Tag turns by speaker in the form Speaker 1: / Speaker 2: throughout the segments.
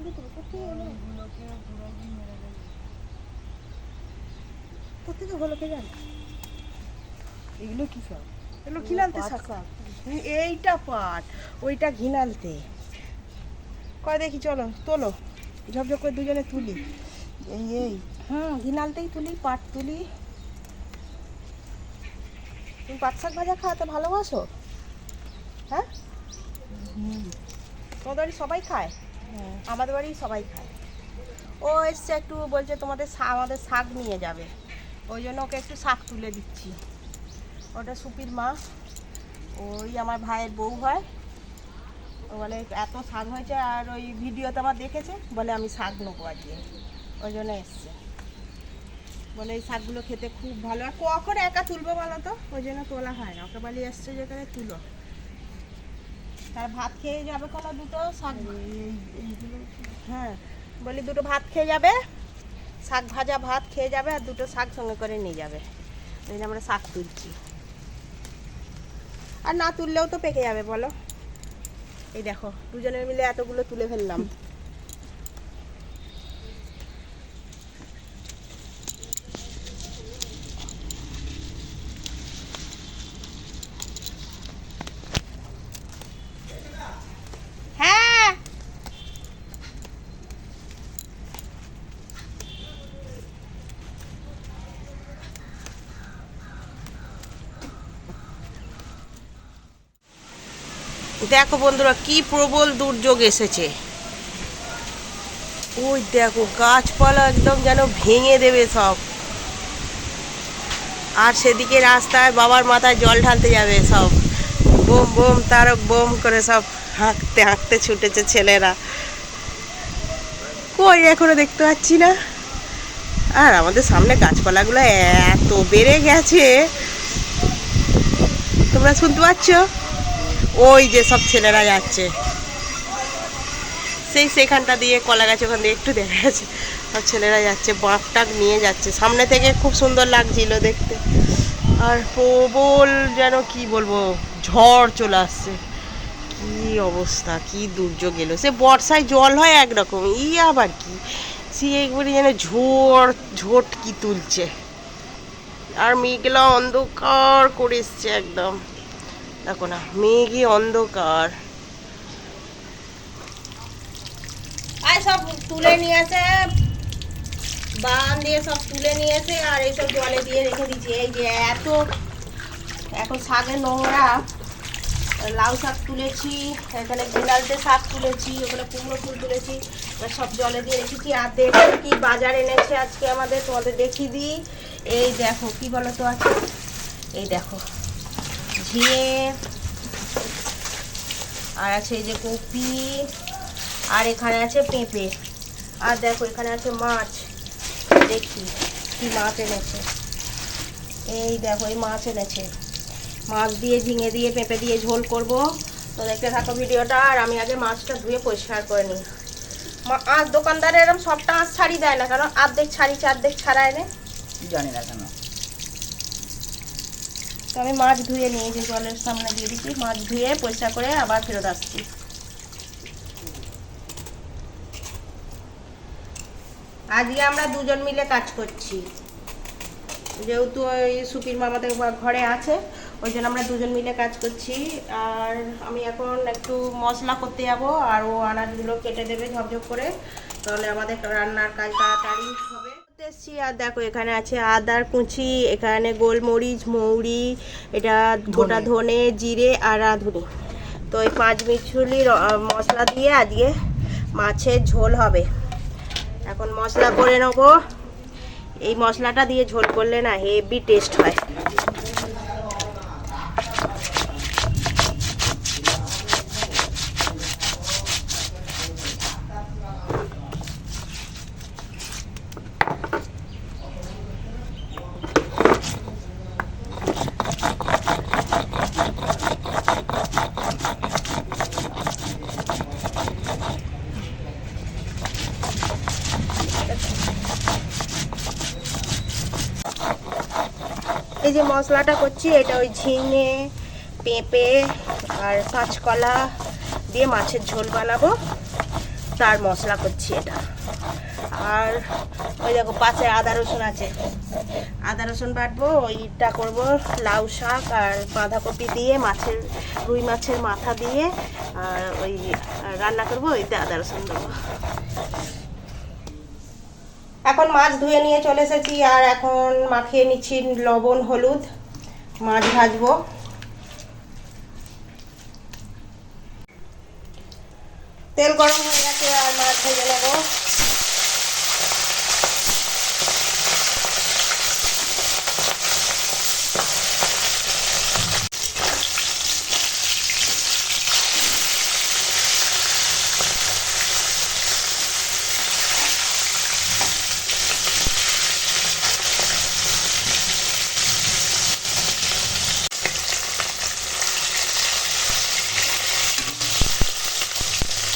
Speaker 1: কে
Speaker 2: সব
Speaker 1: এগুলো ঘিনালতে শাক এইটা পাট ওইটা ঘিনালতে কয় দেখি চলো তোলো করে দুজনে তুলি এই এই হুম। ঘিনালতেই তুলি পাট তুলি তুমি পাট শাক ভাজা খাওয়াতে ভালোবাসো হ্যাঁ তোমাদের সবাই খায়? আমাদের বাড়ি সবাই খায়। ও এসছে একটু বলছে তোমাদের আমাদের শাক নিয়ে যাবে। ওই জন্য ওকে একটু শাক তুলে দিচ্ছি। ওটা সুপির মা, ওই আমার ভাইয়ের বউ হয়। ও বলে, এত শাক হয়েছে আর ওই ভিডিওতে আমার দেখেছে? বলে, আমি শাক নেব আজকে। ওই জন্য এসছে। বলে, এই শাকগুলো খেতে খুব ভালো আর কখন একা তুলবো বলো তো? ওই জন্য তোলা হয় না। ওকে বলে, এসছে যেখানে তুলো। তার ভাত খেয়ে যাবে কোনো দুটো, শাক হ্যাঁ বলি দুটো ভাত খেয়ে যাবে, শাক ভাজা ভাত খেয়ে যাবে আর দুটো শাক সঙ্গে করে নিয়ে যাবে। এই যে আমরা শাক তুলছি। আর না তুললেও তো পেকে যাবে, বলো। এই দেখো দুজনের মিলে এতগুলো তুলে ফেললাম। দেখো বন্ধুরা, কি প্রবল দুর্যোগ এসেছে। ওই দেখো, গাছপালা একদম যেন ভেঙে দেবে সব। আর সেদিকে রাস্তায় বাবার মাথায় জল ঢালতে যাবে সব। বোম বোম, তারক, বোম করে সব হাঁকতে হাঁকতে ছুটেছে ছেলেরা। কই এখনও দেখতে পাচ্ছি না? আর আমাদের সামনে গাছপালাগুলো এত বেড়ে গেছে। তোমরা শুনতে পাচ্ছ? ওই যে সব ছেলেরা যাচ্ছে। সেই সেখানটা দিয়ে কলা গাছ ওখান দিয়ে একটু দেখা যাচ্ছে। সব ছেলেরা যাচ্ছে বাঁক টাক নিয়ে যাচ্ছে। সামনে থেকে খুব সুন্দর লাগছিল দেখতে। আর প্রবল যেন কি বলব, ঝড় চলে আসছে। কি অবস্থা, কি দুর্যোগ এলো। সে বর্ষায় জল হয় একরকম, ই আবার কি? সে একবারে যেন ঝড় ঝোট কি তুলছে। আর মেঘলা অন্ধকার করে এসছে একদম। দেখো না মেঘে অন্ধকার। সব তুলে নিয়েছে দিয়ে সব তুলে নিয়েছে, আর এইসব জলে দিয়ে রেখে এই যে এত এখন শাকের নোংরা, লাউ শাক তুলেছি, এখানে বিলালতে শাক তুলেছি, ওখানে কুমড়ো ফুল তুলেছি সব জলে দিয়ে রেখেছি। আর দেখো কি বাজার এনেছে আজকে আমাদের, তোমাদের দেখিয়ে দিই। এই দেখো, কি বলো তো আছে এই দেখো। ঝিঙে আর আছে এই যে কপি, আর এখানে আছে পেঁপে। আর দেখো, এখানে আছে মাছ। দেখি কি মাছ এনেছে। এই দেখো, এই মাছ এনেছে। মাছ দিয়ে ঝিঙে দিয়ে পেঁপে দিয়ে ঝোল করব। তো দেখতে থাকো ভিডিওটা, আর আমি আগে মাছটা ধুয়ে পরিষ্কার করে নিই। আজ দোকানদারে এরকম সবটা আঁশ ছাড়ি দেয় না, কারণ আর্ধেক ছাড়িছে অর্ধেক ছাড়ায় না।
Speaker 2: জানি না কেন।
Speaker 1: তো আমি মাছ ধুয়ে নিয়ে যে জলের সামনে দিয়ে দিচ্ছি। মাছ ধুয়ে পরিষ্কার করে আবার ফেরত আসছি। আজকে আমরা দুজন মিলে কাজ করছি। যেহেতু ওই সুপির মামাদের ঘরে আছে, ওই জন্য আমরা দুজন মিলে কাজ করছি। আর আমি এখন একটু মশলা করতে যাব, আর ও আনাজগুলো কেটে দেবে ঝপঝপ করে। তাহলে আমাদের রান্নার কাজ তাড়াতাড়ি হবে। এসছি আর দেখো এখানে আছে আদার কুচি এখানে গোলমরিচ মৌরি এটা গোটা ধনে। জিরে আর রাঁধুনি। তো এই পাঁচ মিছুলি মশলা দিয়ে আজকে মাছের ঝোল হবে। এখন মশলা করে নেব। এই মশলাটা দিয়ে ঝোল করলে না হেভি টেস্ট হয়। এই যে মশলাটা করছি, এটা ওই ঝিঙে, পেঁপে আর কাঁচকলা দিয়ে মাছের ঝোল বানাবো। আর মশলা করছি এটা। আর ওই দেখো পাশে আদা রসুন আছে। আদা রসুন বাটবো, ওইটা করব লাউ শাক আর বাঁধাকপি দিয়ে, মাছের, রুই মাছের মাথা দিয়ে, আর ওই রান্না করব, ওইতে আদা রসুন দেবো। এখন মাছ ধুয়ে নিয়ে চলে এসেছি আর এখন মাখিয়ে নিচ্ছি লবণ, হলুদ। মাছ ভাজবো। তেল গরম হয়ে গেছে আর মাছ ভেজে নেব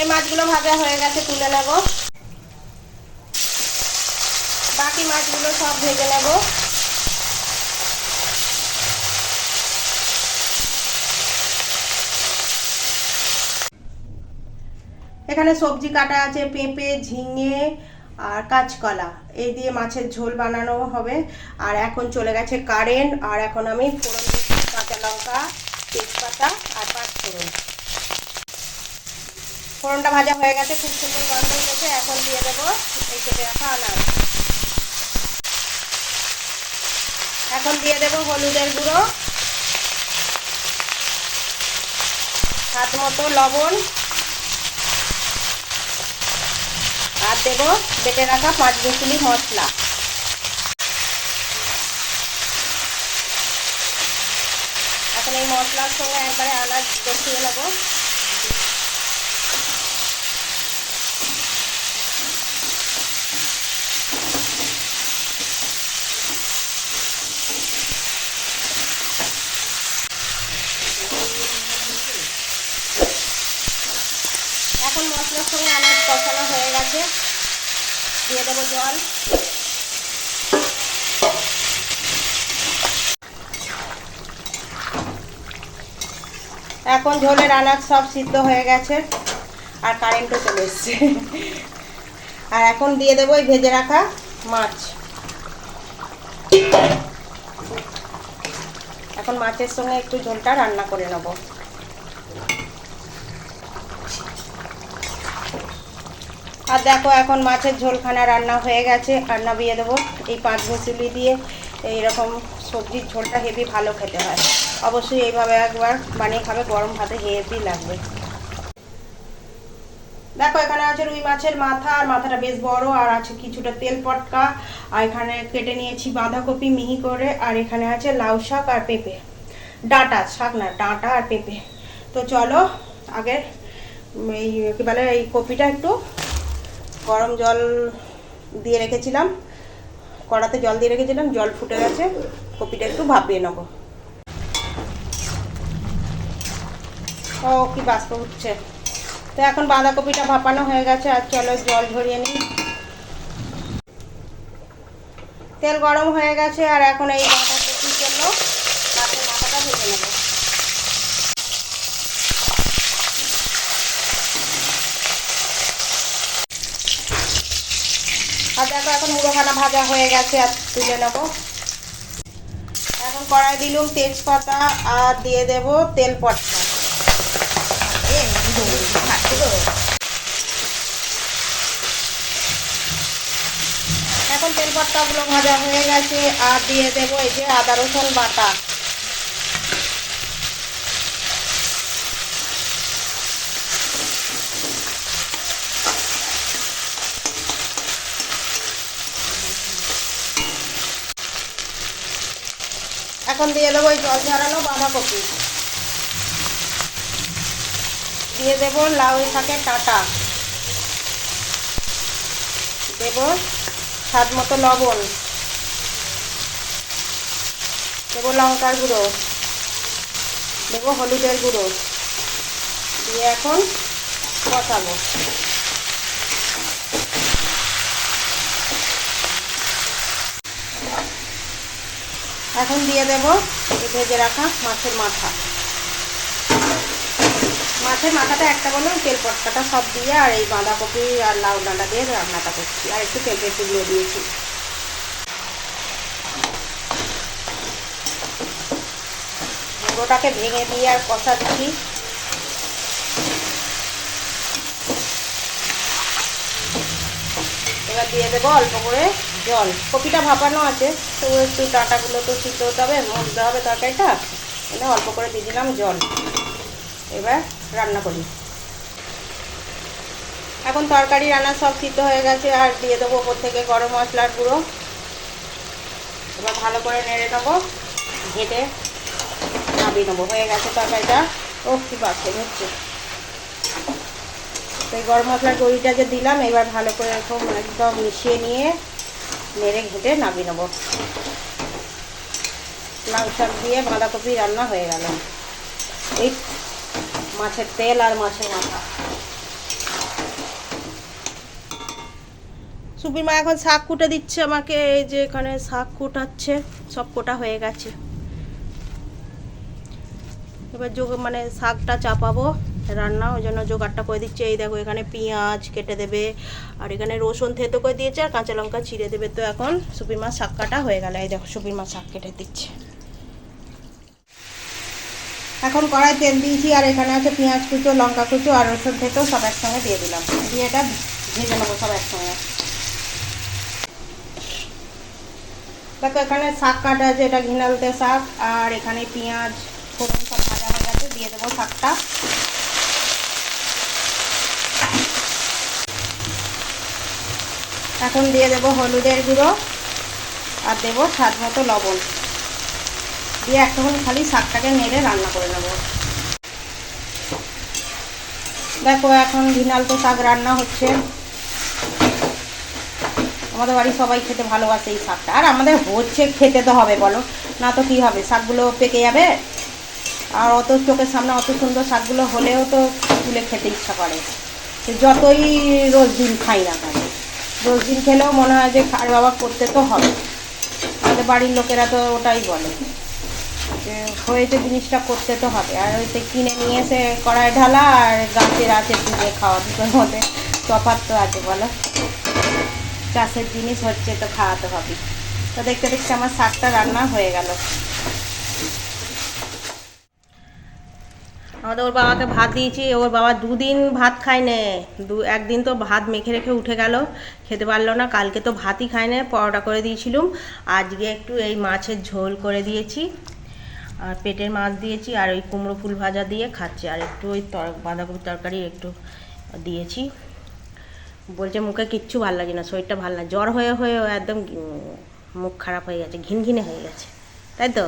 Speaker 1: এই মাছগুলো ভাজা হয়ে গেছে, তুলে নেব। বাকি মাছগুলো সব ভেজে নেব। এখানে সবজি কাটা আছে, পেঁপে, ঝিঙে আর কাঁচকলা। এই দিয়ে মাছের ঝোল বানানো হবে। আর এখন চলে গেছে কারেন্ট। আর এখন আমি ফোড়ন কাঁচা লঙ্কা, তেজপাতা আর পাঁচ ফোড়ন ফোড়নটা ভাজা হয়ে গেছে, খুব সুন্দর গন্ধ উঠেছে এখন দিয়ে দেবো এই কেটে রাখা আনাজ এখন দিয়ে দেবো হলুদের গুঁড়ো হাত মতো লবণ, আর দেবো বেটে রাখা পাঁচ রসুলি মশলা। এখন এই মশলার সঙ্গে একবারে আনাজ কষিয়ে নেব এখন মশলার সঙ্গে আনাজ কষানো হয়ে গেছে। দিয়ে দেবো জল। এখন ঝোলের আনাজ সব সিদ্ধ হয়ে গেছে আর কারেন্টও চলে এসছে। আর এখন দিয়ে দেবো ওই ভেজে রাখা মাছ। এখন মাছের সঙ্গে একটু ঝোলটা রান্না করে নেব। আর দেখো এখন মাছের ঝোলখানা রান্না হয়ে গেছে। আর নামিয়ে দেবো এই পাঁচ মিশুলি দিয়ে। এইরকম সবজির ঝোলটা হেভি ভালো খেতে হয়। অবশ্যই এইভাবে একবার বানিয়ে খাবে, গরম ভাতে হেভি লাগবে। দেখো, এখানে আছে রুই মাছের মাথা, আর মাথাটা বেশ বড়, আর আছে কিছুটা তেল পটকা। আর এখানে কেটে নিয়েছি বাঁধাকপি মিহি করে, আর এখানে আছে লাউ শাক আর পেঁপে। ডাঁটা, শাক না, ডাঁটা আর পেঁপে। তো চলো আগে এই কী বলে, এই কপিটা একটু গরম জল দিয়ে রেখেছিলাম। কড়াতে জল দিয়ে রেখেছিলাম, জল ফুটে গেছে। কপিটা একটু ভাপিয়ে নেব। ও, কি বাষ্প উঠছে তো এখন বাঁধাকপিটা ভাপানো হয়ে গেছে, আর চলো জল ঝরিয়ে নিই। তেল গরম হয়ে গেছে, আর এখন এই বাঁধাকপির জন্য মাথাটা ভেজে নেব আর দেখো এখন মুড়োখানা ভাজা হয়ে গেছে, আর তুলে নেব। এখন কড়াই দিলুম তেজপাতা, আর দিয়ে দেব তেল পটকা। এখন তেল পটকাগুলো ভাজা হয়ে গেছে, আর দিয়ে দেব এই যে আদা রসুন বাটা। এখন দিয়ে দেবো, এই জল ঝরানো বাঁধাকপি। দিয়ে দেবো লাউ শাকের টাটা দেব স্বাদ মতো লবণ। দেবো লঙ্কার গুঁড়ো। দেবো হলুদের গুঁড়ো। দিয়ে এখন কষাবো। এখন দিয়ে দেব ভেজে রাখা মাছের মাথা। মাছের মাথাটা একটা বললাম তেল পটকাটা সব দিয়ে আর এই বাঁধাকপি আর লাউ ডাঁটা দিয়ে রান্নাটা করছি। আর একটু তেল একটু দিয়ে দিয়েছি। মুড়োটাকে ভেঙে দিয়ে আর কষা দিচ্ছি এবার দিয়ে দেবো অল্প করে জল। কপিটা ভাপানো আছে, তো একটু ডাঁটাগুলো তো সিদ্ধ হতে হবে মজতে হবে তরকারিটা। এনে অল্প করে দিয়ে দিলাম জল। এবার রান্না করি। এখন তরকারি, রান্না সব সিদ্ধ হয়ে গেছে, আর দিয়ে দেবো ওপর থেকে গরম মশলার গুঁড়ো। এবার ভালো করে নেড়ে নেব, ঘেটে নামিয়ে নেব। হয়ে গেছে তরকারিটা। ও কি বাড়ছে হচ্ছে। তো এই গরম মশলার গুঁড়িটা যে দিলাম, এবার ভালো করে এরকম একদম মিশিয়ে নিয়ে নেড়ে ঘেটে নামিয়ে নেব। শাক দিয়ে বাঁধাকপি রান্না হয়ে গেল। এই মাছের তেল আর মাছের মাথা। সুপির মা এখন শাক কুটে দিচ্ছে আমাকে, এই যে এখানে শাক কুটাচ্ছে, সব কোটা হয়ে গেছে। এবার যোগ মানে শাকটা চাপাবো। রান্না, ওই জন্য জোগাড়টা করে দিচ্ছে। এই দেখো, এখানে পেঁয়াজ কেটে দেবে, আর এখানে রসুন থেতো করে দিয়েছে, আর কাঁচা লঙ্কা চিড়ে দেবে তো এখন। সুপির মাছ শাক কাটা হয়ে গেল, এই দেখো, সুপির মাছ শাক কেটে দিচ্ছে। এখন কড়াই তেল দিয়েছি, আর এখানে আছে পেঁয়াজ কুচো, লঙ্কা কুচো, আর রসুন থেতো সব একসঙ্গে দিয়ে দিলাম। দিয়ে এটা ভেজে নেব সব একসঙ্গে। দেখো, এখানে শাক কাটা আছে, এটা ঘিনালতে শাক, আর এখানে পেঁয়াজ ফোড়ন সব ভাজা হয়ে গেছে, দিয়ে দেবো শাকটা। এখন দিয়ে দেবো হলুদের গুঁড়ো আর দেবো স্বাদ মতো লবণ। দিয়ে একটুখানি খালি শাকটাকে নেড়ে রান্না করে নেব। দেখো, এখন ভিনালতো শাক রান্না হচ্ছে। আমাদের বাড়ির সবাই খেতে ভালোবাসে এই শাকটা। আর আমাদের হচ্ছে খেতে তো হবে, বলো। না তো কি হবে? শাকগুলো পেকে যাবে? আর অত চোখের সামনে অত সুন্দর শাকগুলো হলেও তো তুলে খেতে ইচ্ছা করে। যতই রোজ দিন খাই না কেন। রোজ দিন খেলেও মনে হয় যে খার বাবা করতে তো হবে। আমাদের বাড়ির লোকেরা তো ওটাই বলে যে হয়েছে জিনিসটা করতে তো হবে। আর ওইতে কিনে নিয়ে এসে কড়াই ঢালা আর গাছের আছে তুলে খাওয়া দুটোর মধ্যে, তফাৎ তো আছে বলো। চাষের জিনিস হচ্ছে তো খাওয়াতে হবে। তো দেখতে দেখতে আমার শাকটা রান্না হয়ে গেল। আমাদের ওর বাবাকে ভাত দিয়েছি, ওর বাবা দুদিন ভাত খায় নে দু, একদিন তো ভাত মেখে রেখে উঠে গেল, খেতে পারল না, কালকে তো ভাতই খায় না পরোটা করে দিয়েছিলুম। আজকে একটু এই মাছের ঝোল করে দিয়েছি, আর পেটের মাছ দিয়েছি, আর ওই কুমড়ো ফুল ভাজা দিয়ে খাচ্ছে, আর একটু ওই তর, বাঁধাকপির তরকারি একটু দিয়েছি। বলছে, মুখে কিচ্ছু ভালো লাগে না, শরীরটা ভালো লাগে জ্বর হয়ে হয়ে একদম মুখ খারাপ হয়ে গেছে, ঘিনঘিনে হয়ে গেছে। তাই তো?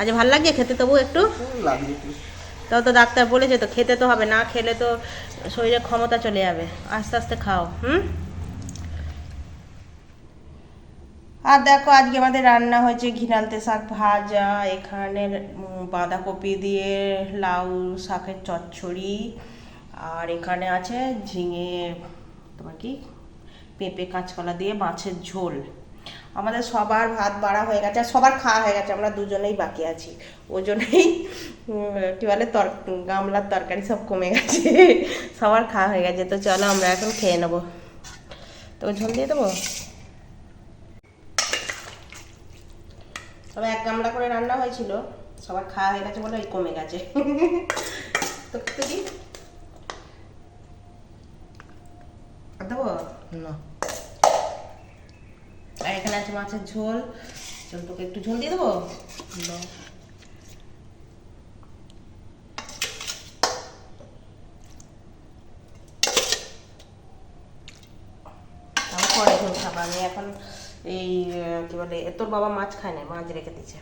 Speaker 1: আজ ভালো লাগছে খেতে তবু একটু? তাও তো ডাক্তার বলেছে তো খেতে তো হবে না খেলে তো শরীরে ক্ষমতা চলে যাবে। আস্তে আস্তে খাও হুম? আর দেখো আজকে আমাদের রান্না হয়েছে ঘিনালতে শাক ভাজা এখানে বাঁধাকপি দিয়ে লাউ শাকের চচ্চড়ি আর এখানে আছে ঝিঙে তোমার কি? পেঁপে কাঁচকলা দিয়ে মাছের ঝোল। আমাদের সবার ভাত বাড়া হয়ে গেছে, আর সবার খাওয়া হয়ে গেছে, আমরা দুজনেই বাকি আছি। ওই জন্যই কি বলে, তর, গামলার তরকারি সব কমে গেছে, সবার খাওয়া হয়ে গেছে। তো চলো আমরা এখন খেয়ে নেব। তো ঝোল দিয়ে দেবো? তবে এক গামলা করে রান্না হয়েছিল, সবার খাওয়া হয়ে গেছে বলে কমে গেছে। তো তুই আর দেবো
Speaker 2: না
Speaker 1: আর এখানে আছে মাছের ঝোল। চল তোকে একটু ঝোল দিয়ে দেবো? আমি পরে ঝোল খাব আমি। এখন এই কি বলে তোর বাবা মাছ খায় না মাছ রেখে দিয়েছে।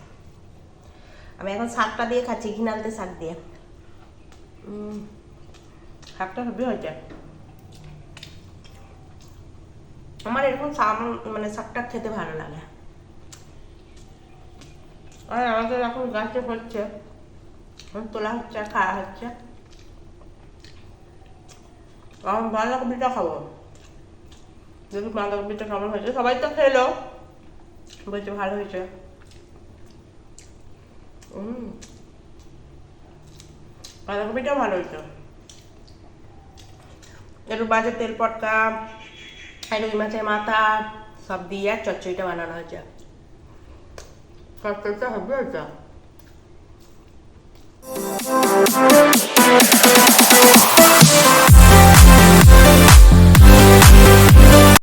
Speaker 1: আমি এখন শাকটা দিয়ে খাচ্ছি ঘিনালতে শাক দিয়ে। শাকটা হেভি হয়েছে আমার এরকম মানে শাকটা খেতে ভালো লাগে। আর আমাদের এখন গাছে হচ্ছে তোলা হচ্ছে আর খাওয়া হচ্ছে। আমার বাঁধাকপিটা খাব। যদি বাঁধাকপিটা কেমন হয়েছে? সবাই তো খেলো। বলছে ভালো হয়েছে। উম। বাঁধাকপিটাও ভালো হয়েছে। একটু বাজে তেল পটকা। মাথায় মাছের মাথা সব দিয়ে আর চচ্চড়িটা বানানো হয়েছে চচ্চড়িটা হবে হয়েছে Thank you.